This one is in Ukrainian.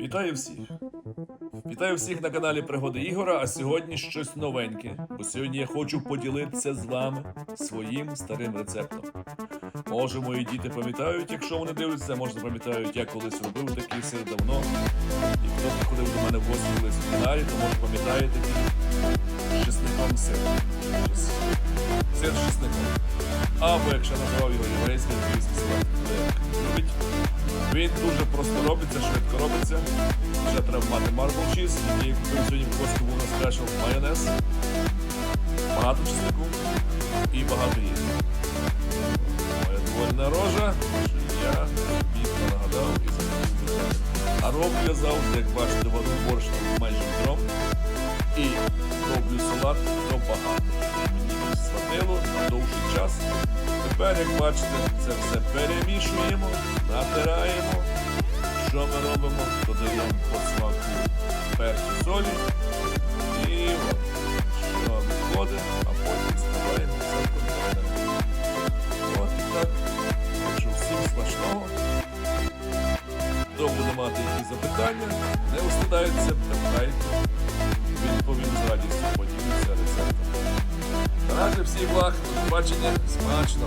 Вітаю всіх! Вітаю всіх на каналі Пригоди Ігора, а сьогодні щось новеньке. Бо сьогодні я хочу поділитися з вами своїм старим рецептом. Може, мої діти пам'ятають, якщо вони дивляться, може пам'ятають, я колись робив такий сир давно. І хто приходив до мене в гості колись в динарі, то може пам'ятає такий з чесником сир. Сир з. Або якщо називав його салат, хто любить. Він дуже просто робиться, робиться. Ще треба мати марбл чіз, який сьогодні в гості був на спешл майонез. Багато чеснику і багато їсти. Моя довольна рожа, що я дійсно нагадав і забув. А роблю завжди, як бачите, вару борщ майже відром. І роблю салат то багато. Мені схватило на довший час. Тепер, як бачите, це все перемішуємо, натираємо. Що ми робимо? Додаємо по смаку солі. І що виходить, а потім все в контейнер. От і так. Так всім смачного. Хто буде мати якісь запитання, не устидаються, питайте. Відповім з радістю, поділюся рецептом. Наразі всіх благ, до побачення, смачно!